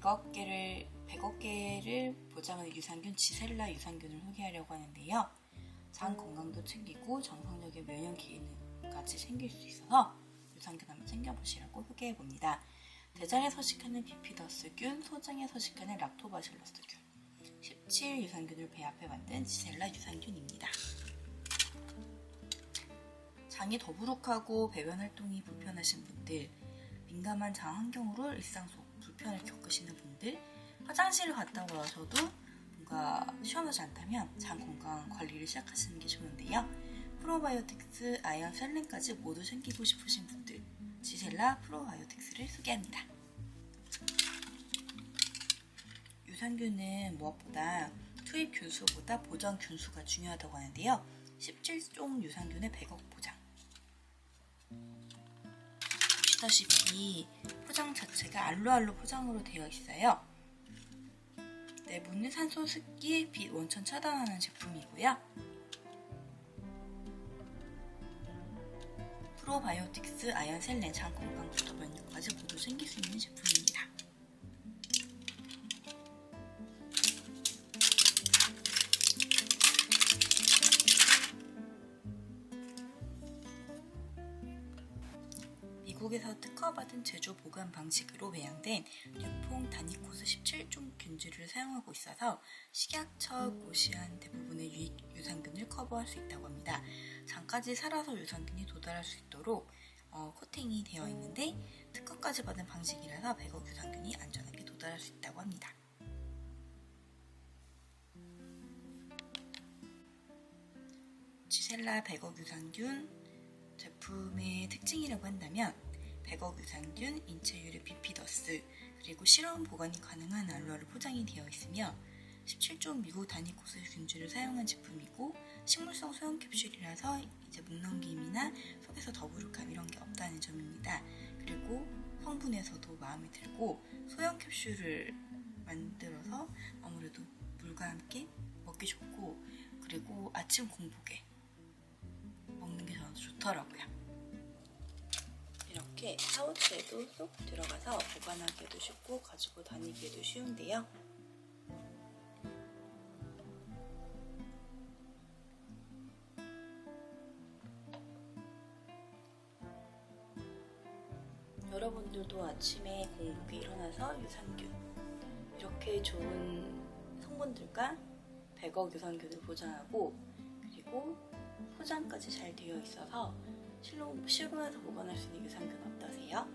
100억 개를 100억 개를 보장하는 유산균 지셀라 유산균을 소개하려고 하는데요. 장 건강도 챙기고 정상적인 면역 기능까지 챙길 수 있어서 유산균 한번 챙겨보시라고 소개해 봅니다. 대장에 서식하는 비피더스균, 소장에 서식하는 락토바실러스균, 17 유산균을 배합해 만든 지셀라 유산균입니다. 장이 더부룩하고 배변 활동이 불편하신 분들, 민감한 장 환경으로 일상 속 불편을 겪으시는 분들, 화장실을 갔다 와서도 뭔가 시원하지 않다면 장 건강 관리를 시작하시는 게 좋은데요. 프로바이오틱스, 아이언 셀렌까지 모두 챙기고 싶으신 분들, 지셀라 프로바이오틱스를 소개합니다. 유산균은 무엇보다 투입 균수보다 보정 균수가 중요하다고 하는데요. 17종 유산균의 100억 보장. 보시다시피 포장 자체가 알로알로 포장으로 되어 있어요. 내부는 산소, 습기, 빛, 원천 차단하는 제품이고요. 프로바이오틱스, 아연 셀렌, 장 건강 부터 면역까지 모두 챙길 수 미국에서 특허받은 제조 보관 방식으로 배양된 유퐁 다니코스 17종 균주를 사용하고 있어서 식약처 고시한 대부분의 유익 유산균을 커버할 수 있다고 합니다. 장까지 살아서 유산균이 도달할 수 있도록 어, 코팅이 되어 있는데 특허까지 받은 방식이라서 100억 유산균이 안전하게 도달할 수 있다고 합니다. 지셀라 100억 유산균 제품의 특징이라고 한다면 100억 유산균, 인체 유래 비피더스, 그리고 실험 보관이 가능한 알로아로 포장이 되어 있으며 17종 미국 단위 코스 균주를 사용한 제품이고 식물성 소형 캡슐이라서 이제 목 넘김이나 속에서 더부룩함 이런 게 없다는 점입니다. 그리고 성분에서도 마음에 들고 소형 캡슐을 만들어서 아무래도 물과 함께 먹기 좋고 그리고 아침 공복에 먹는 게 저는 좋더라고요. 이렇게 파우치에도 쏙 들어가서 보관하기도 쉽고 가지고 다니기도 쉬운데요. 여러분들도 아침에 공복에 일어나서 유산균 이렇게 좋은 성분들과 100억 유산균을 보장하고 그리고 포장까지 잘 되어 있어서 실로, 실온에서 보관할 수 있는 유산균 어떠세요?